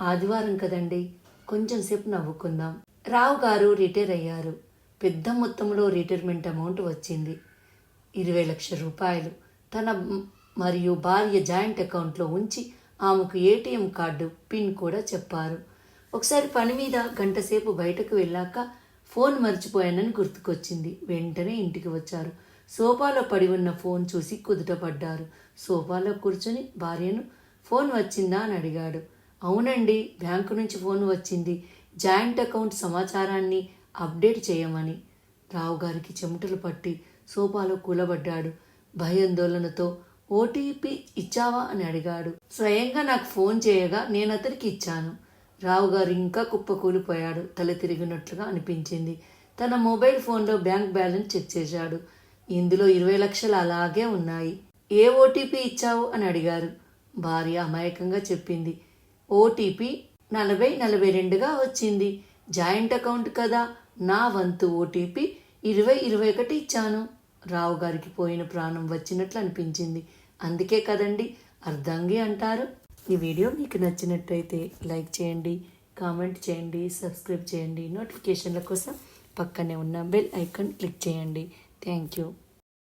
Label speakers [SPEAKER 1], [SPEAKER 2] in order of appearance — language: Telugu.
[SPEAKER 1] ఆదివారం కదండి. కొంచెం సేపు నవ్వుకుందాం. రావు గారు రిటైర్ అయ్యారు. పెద్ద మొత్తంలో రిటైర్మెంట్ అమౌంట్ వచ్చింది. ఇరవై లక్షల రూపాయలు. తన మరియు భార్య జాయింట్ అకౌంట్లో ఉంచి ఆమెకు ఏటీఎం కార్డు పిన్ కూడా చెప్పారు. ఒకసారి పని మీద గంటసేపు బయటకు వెళ్ళాక ఫోన్ మర్చిపోయానని గుర్తుకొచ్చింది. వెంటనే ఇంటికి వచ్చారు. సోఫాలో పడి ఉన్న ఫోన్ చూసి కుదుటపడ్డారు. సోఫాలో కూర్చొని భార్యను ఫోన్ వచ్చిందా? అని అడిగాడు. అవునండి బ్యాంకు నుంచి ఫోన్ వచ్చింది. జాయింట్ అకౌంట్ సమాచారాన్ని అప్డేట్ చేయమని. రావు గారికి చెమటలు పట్టి సోఫాలో కూలబడ్డాడు. భయాందోళనతో ఓటీపీ ఇచ్చావా అని అడిగాడు. స్వయంగా నాకు ఫోన్ చేయగా నేను అతనికి ఇచ్చాను. రావు గారు ఇంకా కుప్పకూలిపోయాడు. తల తిరిగినట్లుగా అనిపించింది. తన మొబైల్ ఫోన్లో బ్యాంక్ బ్యాలెన్స్ చెక్ చేశాడు. ఇందులో ఇరవై లక్షలు అలాగే ఉన్నాయి. ఏ ఓటీపీ ఇచ్చావు అని అడిగారు. భార్య అమాయకంగా చెప్పింది. ఓటీపీ నలభై నలభై రెండుగా వచ్చింది. జాయింట్ అకౌంట్ కదా. నా వంతు ఓటీపీ ఇరవై ఇరవై ఒకటి ఇచ్చాను. రావు గారికి పోయిన ప్రాణం వచ్చినట్లు అనిపించింది. అందుకే కదండి అర్ధంగి అంటారు. ఈ వీడియో మీకు నచ్చినట్టయితే లైక్ చేయండి కామెంట్ చేయండి సబ్స్క్రైబ్ చేయండి. నోటిఫికేషన్ల కోసం పక్కనే ఉన్న బెల్ ఐకాన్ క్లిక్ చేయండి. Thank you.